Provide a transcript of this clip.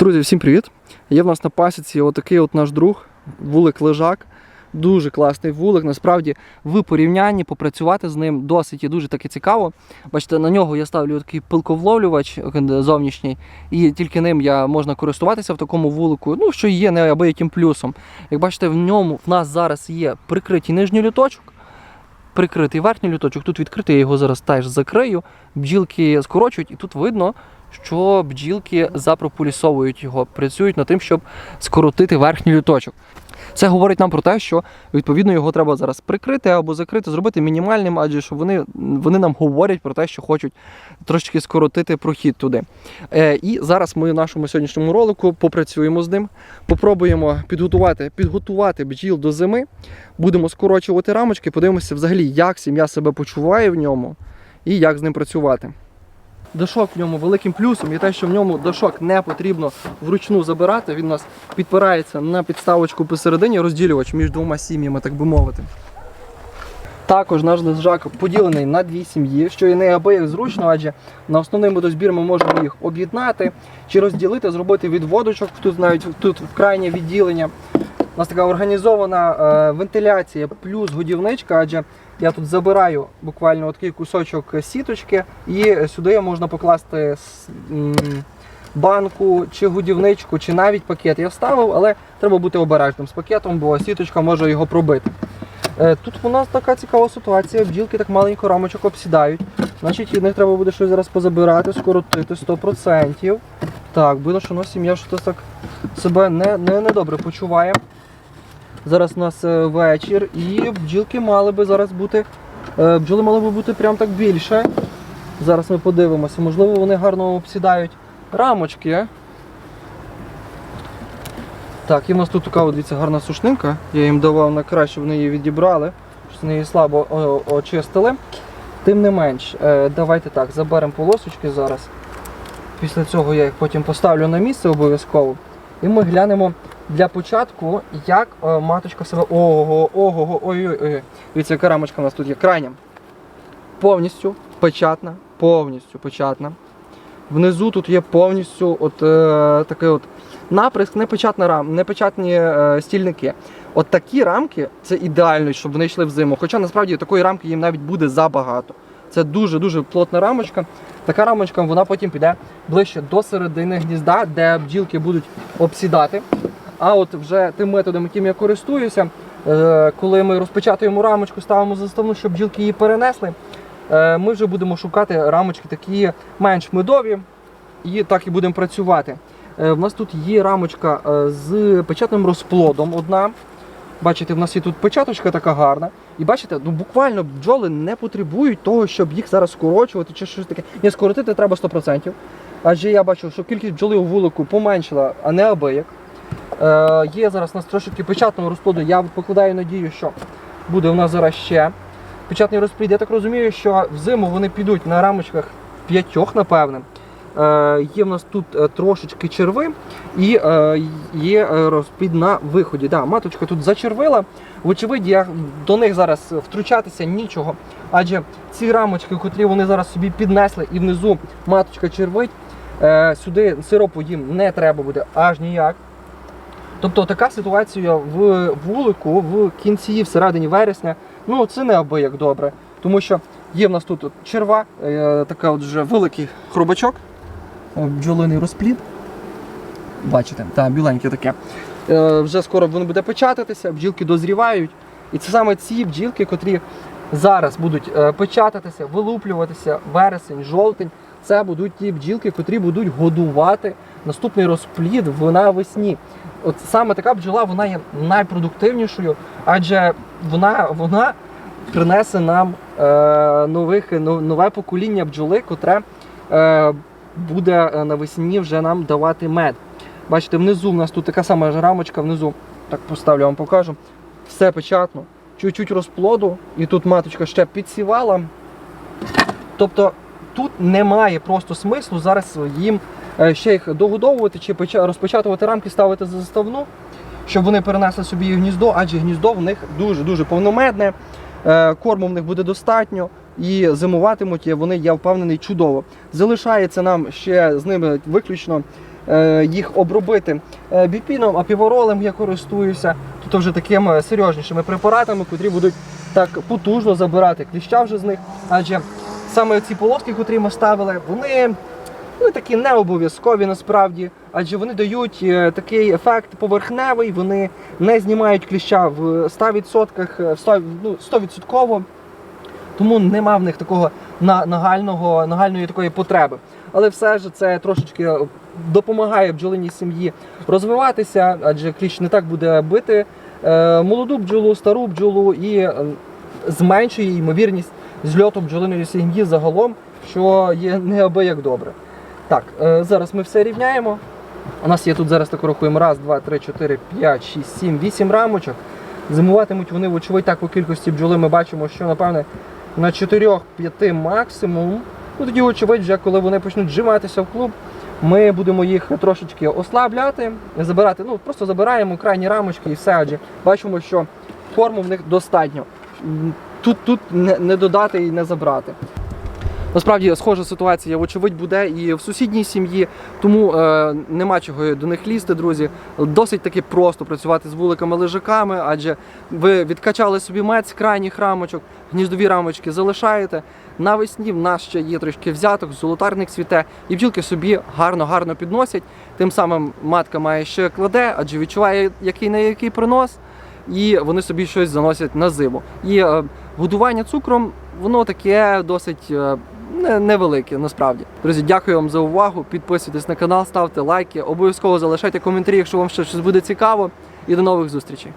Друзі, всім привіт! Є в нас на пасіці отакий от наш друг, вулик лежак. Дуже класний вулик. Насправді, в порівнянні попрацювати з ним досить і дуже таки цікаво. Бачите, на нього я ставлю такий пилковловлювач е, зовнішній, і тільки ним я можна користуватися в такому вулику, ну що є неабияким плюсом. Як бачите, в ньому в нас зараз є прикритий нижній люточок. Прикритий верхній люточок, тут відкритий, я його зараз теж закрию. Бджілки скорочують, і тут видно, що бджілки запропулісовують його, працюють над тим, щоб скоротити верхній люточок. Це говорить нам про те, що відповідно його треба зараз прикрити або закрити, зробити мінімальним, адже що вони, вони нам говорять про те, що хочуть трошечки скоротити прохід туди. Е, і зараз ми в нашому сьогоднішньому ролику попрацюємо з ним, попробуємо підготувати, підготувати бджіл до зими, будемо скорочувати рамочки, подивимося взагалі, як сім'я себе почуває в ньому і як з ним працювати. Дошок в ньому великим плюсом є те, що в ньому дошок не потрібно вручну забирати. Він у нас підпирається на підставочку посередині, розділювач між двома сім'ями, так би мовити. Також наш лежак поділений на дві сім'ї, що є неабияк зручно, адже на основний водозбір ми можемо їх об'єднати чи розділити, зробити відводочок тут навіть тут в крайнє відділення. У нас така організована е, вентиляція плюс годівничка, адже я тут забираю буквально такий кусочок сіточки, і сюди можна покласти банку чи годівничку, чи навіть пакет. Я вставив, але треба бути обережним з пакетом, бо сіточка може його пробити. Е, Тут у нас така цікава ситуація. Бджілки так маленько рамочок обсідають. Значить, від них треба буде щось зараз позабирати, скоротити 100%. Так, видно, що сім'я щось так себе не, не, не добре почуває. Зараз у нас е, вечір, і бджілки мали би зараз бути. е, Бджоли мали би бути прям так більше. Зараз ми подивимося. Можливо, вони гарно обсідають рамочки. Так, і в нас тут така дивіться, гарна сушнинка. Я їм давав на краще, щоб вони її відібрали, щоб вони її слабо очистили. Тим не менш, е, давайте так, заберемо полосочки зараз. Після цього я їх потім поставлю на місце обов'язково. І ми глянемо для початку, як е, маточка себе. Ого, ого, ой-ой-ой. Дивіться, яка рамочка у нас тут є крайня. Повністю печатна, повністю печатна. Внизу тут є повністю от, е, такий от наприск, непечатна рам, непечатні е, стільники. От такі рамки це ідеально, щоб вони йшли в зиму. Хоча насправді такої рамки їм навіть буде забагато. Це дуже-дуже плотна рамочка. Така рамочка вона потім піде ближче до середини гнізда, де бджілки будуть обсідати. А от вже тим методом, яким я користуюся, е, коли ми розпечатуємо рамочку, ставимо заставну, щоб бджілки її перенесли, е, ми вже будемо шукати рамочки такі менш медові, і так і будемо працювати. Е, В нас тут є рамочка е, з печатним розплодом одна. Бачите, в нас є тут печаточка така гарна. І бачите, ну буквально бджоли не потребують того, щоб їх зараз скорочувати чи щось таке. Ні, скоротити треба 100%. Адже я бачу, що кількість бджоли у вулику поменшила, а не абияк. Е, є зараз у нас трошки печатного розплоду. Я покладаю надію, що буде у нас зараз ще печатний розплід. Я так розумію, що взиму вони підуть на рамочках п'ятьох, напевне. Е, є в нас тут е, трошечки черви і є розплід на виході. Да, маточка тут зачервила. Вочевидь, я до них зараз втручатися нічого. Адже ці рамочки, котрі вони зараз собі піднесли, і внизу маточка червить, сюди сиропу їм не треба буде аж ніяк. Тобто така ситуація в вулику в кінці, в середині вересня, ну це не аби як добре. Тому що є в нас тут черва, е, така от вже великий хробачок, е, бджолиний розплід. Бачите, так, біленьке таке. Е, вже скоро воно буде печататися, бджілки дозрівають. І це саме ці бджілки, котрі зараз будуть е, печататися, вилуплюватися, вересень, жовтень. Це будуть ті бджілки, котрі будуть годувати наступний розплід навесні. От саме така бджола вона є найпродуктивнішою, адже вона, вона принесе нам е, нових, нове покоління бджоли, котре е, буде е, навесні вже нам давати мед. Бачите, внизу в нас тут така сама рамочка, внизу, так поставлю, вам покажу. Все печатно, чуть-чуть розплоду, і тут маточка ще підсівала. Тобто тут немає просто смислу зараз їм ще їх догодовувати чи розпечатувати рамки, ставити за заставну, щоб вони перенесли собі гніздо, адже гніздо в них дуже-дуже повномедне, е, корму в них буде достатньо. І зимуватимуть вони, я впевнений, чудово. Залишається нам ще з ними виключно е, їх обробити е, біпіном, а піворолем я користуюся. Тут вже такими серйознішими препаратами, котрі будуть так потужно забирати кліща вже з них. Адже саме ці полоски, котрі ми ставили, вони ну, такі не обов'язкові насправді, адже вони дають е, такий ефект поверхневий, вони не знімають кліща в 100%, е, в 100%, ну, 100%. Тому нема в них такого нагального, нагальної такої потреби. Але все ж це трошечки допомагає бджолиній сім'ї розвиватися, адже кліщ не так буде бити е, молоду бджолу, стару бджолу і е, зменшує ймовірність зльоту бджолиної сім'ї загалом, що є неабияк добре. Так, е, зараз ми все рівняємо. У нас є тут зараз так рахуємо. Раз, два, три, чотири, п'ять, шість, сім, вісім рамочок. Зимуватимуть вони, вочевидь, так по кількості бджоли ми бачимо, що напевне на 4-5 максимум. Ну тоді, очевидь, вже коли вони почнуть вживатися в клуб, ми будемо їх трошечки ослабляти, забирати. Ну просто забираємо крайні рамочки і все. Адже бачимо, що форму в них достатньо. Тут, тут не додати і не забрати. Насправді схожа ситуація, вочевидь, буде і в сусідній сім'ї, тому е, нема чого до них лізти, друзі. Досить таки просто працювати з вуликами лежаками, адже ви відкачали собі мед з крайніх рамочок, гніздові рамочки залишаєте. Навесні в нас ще є трішки взяток, золотарник цвіте, і бджілки собі гарно-гарно підносять. Тим самим матка має ще кладе, адже відчуває який на який принос, і вони собі щось заносять на зиму. І е, годування цукром, воно таке досить. е, не- невелике, насправді. Друзі, дякую вам за увагу. Підписуйтесь на канал, ставте лайки, обов'язково залишайте коментарі, якщо вам ще щось буде цікаво. І до нових зустрічей.